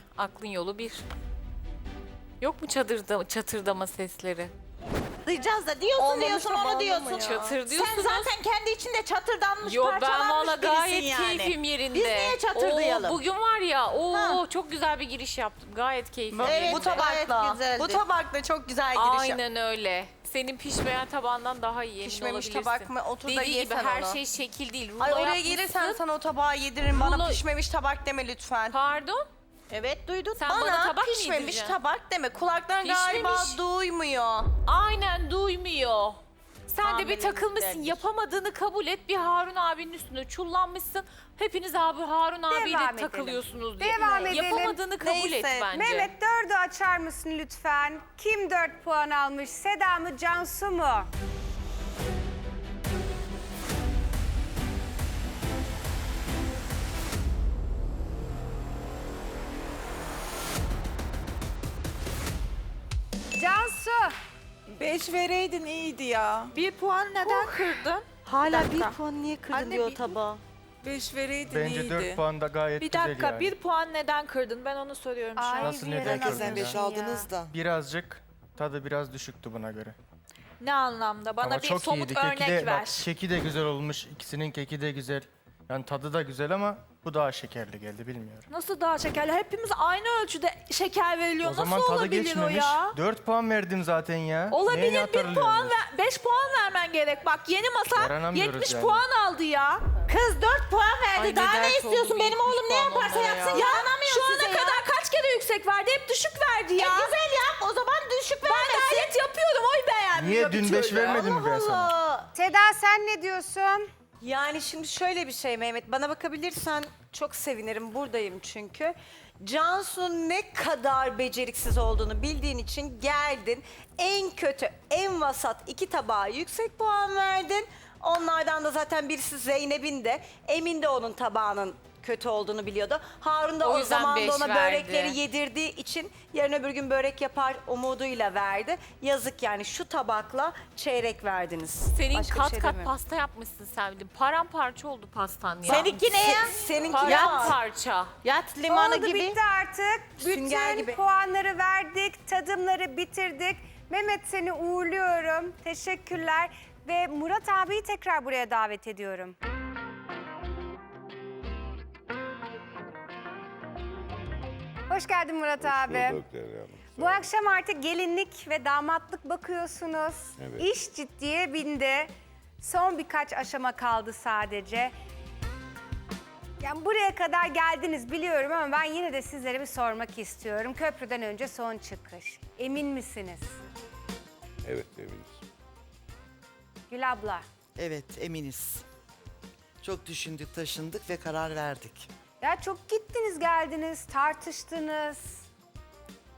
Yani aklın yolu bir. Yok mu çadırda, çatırdama sesleri? Duyacağız da diyorsun Olmamış diyorsun onu diyorsun. olmuyor. Çatır Sen diyorsunuz. zaten kendi içinde çatırdanmış Yo ben parçalanmış valla birisin gayet yani. keyfim yerinde. Biz niye çatırdayalım? Oo, bugün var ya o Ha. çok güzel bir giriş yaptım. Gayet keyifli. Evet, bu gayet tabakla. güzeldi. Bu tabakla çok güzel giriş yap- Aynen öyle. Senin pişmeyen tabağından daha iyi emin Pişmemiş olabilirsin. tabak mı? Otur da Dediği gibi yesen her onu. şey şekil değil. Rulo Ay oraya yapmışsın. gelirsen sana o tabağı yediririm. Bana pişmemiş tabak deme lütfen. Pardon? Evet duydun. Sen bana, tabak mı pişmemiş yedireceksin? tabak deme. Kulaktan galiba Pişmemiş. duymuyor. Aynen duymuyor. Sen de bir Tahminimiz takılmışsın. belli. Yapamadığını kabul et. Bir Harun abinin üstüne çullanmışsın. Hepiniz abi Harun abiyle edelim. takılıyorsunuz diye. Devam edelim. Yapamadığını kabul et Neyse, bence. Mehmet dördü açar mısın lütfen? Kim dört puan almış? Seda mı Cansu mu? Cansu. Beş vereydin iyiydi ya. Bir puan neden kırdın? Hala bir puan niye kırdın Anne, diyor bir- tabağa. Beş vereydin Bence iyiydi. 4 puan da gayet Bir güzel dakika yani. bir puan neden kırdın? Ben onu soruyorum şu an. Nasıl neden kırdın ya? beş aldınız da. Birazcık tadı biraz düşüktü buna göre. Ne anlamda? Bana ama bir çok somut iyiydi. örnek Keki de, ver. bak, keki de güzel olmuş. İkisinin keki de güzel. Yani tadı da güzel ama bu daha şekerli geldi bilmiyorum. Nasıl daha şekerli? Hepimiz aynı ölçüde şeker veriliyor. o zaman Nasıl tadı olabilir geçmemiş. o ya? 4 puan verdim zaten ya. Olabilir bir puan ver, beş puan vermen gerek. Bak yeni masa Yaranamıyoruz 70 yani. puan aldı ya. Kız 4 puan verdi. Ay, Daha ne ne dert istiyorsun? oldu Benim oğlum ne 70 puan yaparsa yapsın. ya. Yaranamıyor Şu size ana ya. kadar kaç kere yüksek verdi? Hep düşük verdi ya. E, güzel yap. O zaman düşük ben vermesin. gayet yapıyorum. Oy beğenmiyor Niye bir dün 5 türlü. vermedin mi ben sana? Seda sen ne diyorsun? Yani şimdi şöyle bir şey Mehmet. Bana bakabilirsen çok sevinirim. Buradayım çünkü. Cansu'nun ne kadar beceriksiz olduğunu bildiğin için geldin. En kötü, en vasat iki tabağa yüksek puan verdin. Onlardan da zaten birisi Zeynep'in de. Emin de onun tabağının kötü olduğunu biliyordu. Harun da O o, yüzden zaman da ona verdi. börekleri yedirdiği için yarın öbür gün börek yapar umuduyla verdi. Yazık yani şu tabakla çeyrek verdiniz. Senin Başka bir kat şey kat demiyorum. pasta yapmışsın sen. Paramparça oldu pastan ya. Seninki ne ya? Se- seninki Paramparça. Yat limanı Oldu gibi. bitti artık. Sünger Bütün gibi. puanları verdik, tadımları bitirdik. Mehmet seni uğurluyorum. Teşekkürler. Ve Murat abiyi tekrar buraya davet ediyorum. Hoş geldin Murat abi. Bu akşam artık gelinlik ve damatlık bakıyorsunuz. İş ciddiye bindi. Son birkaç aşama kaldı sadece. Yani buraya kadar geldiniz biliyorum ama ben yine de sizlere bir sormak istiyorum. Köprüden önce son çıkış. Emin misiniz? Evet eminiz. Gül abla. Evet eminiz. Çok düşündük, taşındık ve karar verdik. Ya çok gittiniz geldiniz, tartıştınız.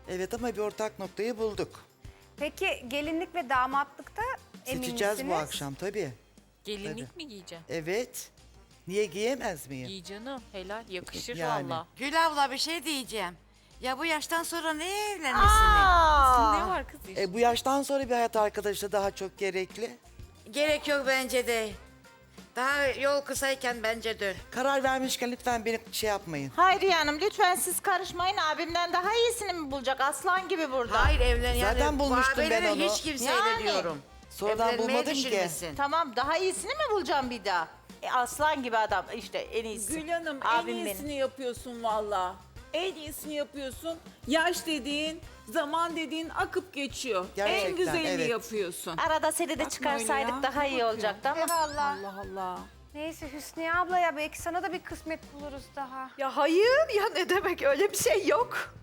Evet ama bir ortak noktayı bulduk. Peki gelinlik ve damatlıkta emin Seçeceğiz misiniz? bu akşam tabii. Gelinlik mi giyeceksin? Evet. Niye giyemez miyim? Giy canım. Helal. Yakışır Yani. valla. Gül abla bir şey diyeceğim. Ya bu yaştan sonra ne evlenmesini? Ne var kız işte? E, bu yaştan sonra bir hayat arkadaşı daha çok gerekli. Gerek yok bence de. Daha yol kısayken bence dön. Karar vermişken lütfen beni şey yapmayın. Hayriye Hanım lütfen siz karışmayın. Abimden daha iyisini mi bulacak? Aslan gibi burada. Hayır evlen yani. Zaten bulmuştum ben onu. Hiç kimseyle Yani. diyorum. Sonradan Evlenmeyi bulmadım ki. düşünmesin. Tamam daha iyisini mi bulacağım bir daha? E, aslan gibi adam işte en iyisi. Gül Hanım Abim en benim. iyisini yapıyorsun valla. En iyisini yapıyorsun. Yaş dediğin, zaman dediğin akıp geçiyor. Gerçekten, en güzelini evet. yapıyorsun. Arada seni de çıkarsaydık ya. daha iyi olacaktı ama. Eyvallah. Allah Allah. Neyse Hüsniye abla ya belki sana da bir kısmet buluruz daha. Ya hayır ya ne demek öyle bir şey yok.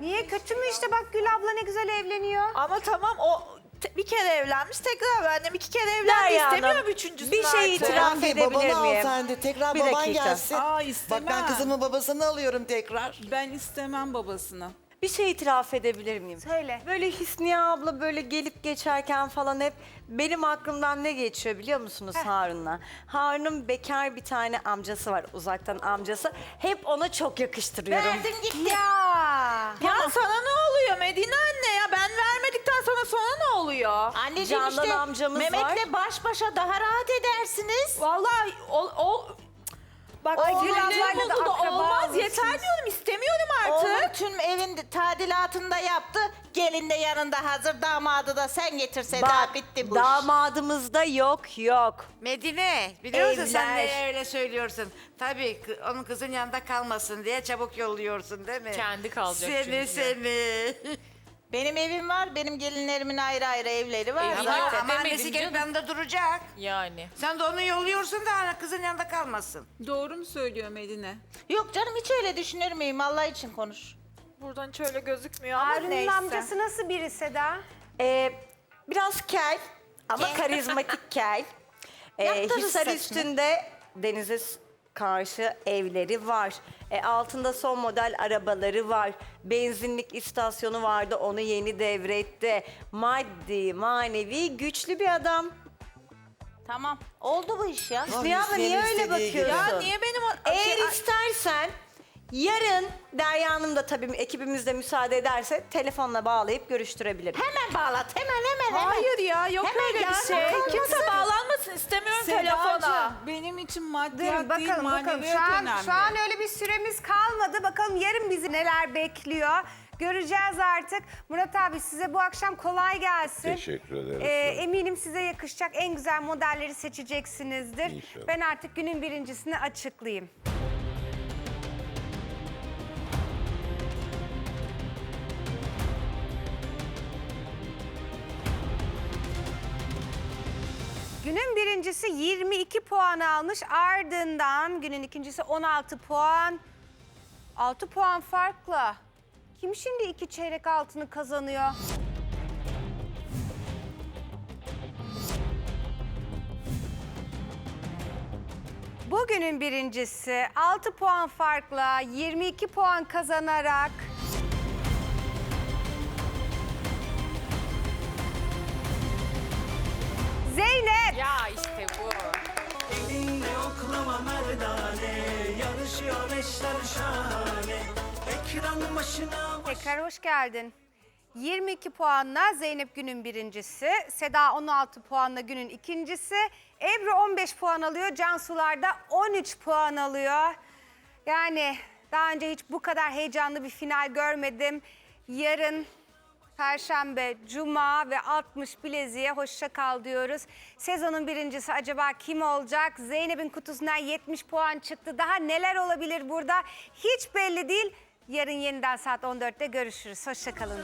Niye kötü mü işte bak Gül abla ne güzel evleniyor. Ama tamam o bir kere evlenmiş tekrar evlendim. iki kere evlendi Derya Hanım, istemiyorum üçüncüsünü bir şey artık. itiraf Bey, edebilir babanı al miyim? sen de. Tekrar Bir baban dakika. gelsin. Aa Bak istemem. ben kızımın babasını alıyorum tekrar. Ben istemem babasını. Bir şey itiraf edebilir miyim? Söyle. Böyle Hüsniye abla böyle gelip geçerken falan hep benim aklımdan ne geçiyor biliyor musunuz Harun'la? Harun'un bekar bir tane amcası var uzaktan amcası. Hep ona çok yakıştırıyorum. Verdin gitti. Ya. Ya sana ne oluyor Medine anne ya? Ben vermedikten sonra sana ne oluyor? Anneciğim Candan işte amcamız Mehmet'le var. baş başa daha rahat edersiniz. Vallahi o, o Bak Ay, Gül Gül ablayla da akraba olmaz. olmuşsunuz. Yeter diyorum istemiyorum Oğlum artık. tüm evin tadilatında yaptı. Gelin de yanında hazır. Damadı da sen getirse Bak daha bitti bu iş. damadımızda yok yok. Medine biliyor musun sen Evler. de öyle söylüyorsun. Tabii kı- onun kızın yanında kalmasın diye çabuk yolluyorsun değil mi? Kendi kalacak Seni çünkü. seni. Benim evim var. Benim gelinlerimin ayrı ayrı evleri var. Evli zaten. zaten. Ama Demedim annesi gelip canım. yanında duracak. Yani. Sen de onu yolluyorsun da kızın yanında kalmasın. Doğru mu söylüyor Medine? Yok canım hiç öyle düşünür müyüm? Allah için konuş. Buradan hiç öyle gözükmüyor ama Harun'un neyse. amcası nasıl biri Seda? Ee, biraz kel ama karizmatik kel. Ee, Yaptırırız Hisar saçını. üstünde denize s- karşı evleri var. E, altında son model arabaları var. Benzinlik istasyonu vardı onu yeni devretti. Maddi, manevi güçlü bir adam. Tamam. Oldu bu iş ya. Hüsniye abla niye öyle bakıyorsun? Ya niye benim. Eğer Şey, istersen yarın Derya Hanım da tabii ekibimiz de müsaade ederse telefonla bağlayıp görüştürebilirim. Hemen bağlat. Hemen hemen hemen. Hayır ya yok Hemen öyle ya, bir şey. kalmasın. Kimse bağlanmasın istemiyorum telefona. Sedacığım, benim için maddiyat değil bakalım bakalım. maneviyat Şu an, önemli. şu an öyle bir süremiz kalmadı. Bakalım yarın bizi neler bekliyor. Göreceğiz artık. Murat abi size bu akşam kolay gelsin. Teşekkür ederim. Ee, eminim size yakışacak en güzel modelleri seçeceksinizdir. İnşallah. Ben artık günün birincisini açıklayayım. Günün birincisi 22 puan almış. Ardından günün ikincisi 16 puan. 6 puan farkla. Kim şimdi iki çeyrek altını kazanıyor? Bugünün birincisi 6 puan farkla 22 puan kazanarak Ya işte bu. Tekrar hoş geldin. 22 puanla Zeynep günün birincisi, Seda 16 puanla günün ikincisi, Ebru 15 puan alıyor, Cansular da 13 puan alıyor. Yani daha önce hiç bu kadar heyecanlı bir final görmedim. Yarın Perşembe, Cuma ve 60 bileziğe hoşça kal diyoruz. Sezonun birincisi acaba kim olacak? Zeynep'in kutusundan 70 puan çıktı. Daha neler olabilir burada? Hiç belli değil. Yarın yeniden saat 14'te görüşürüz. Hoşça kalın.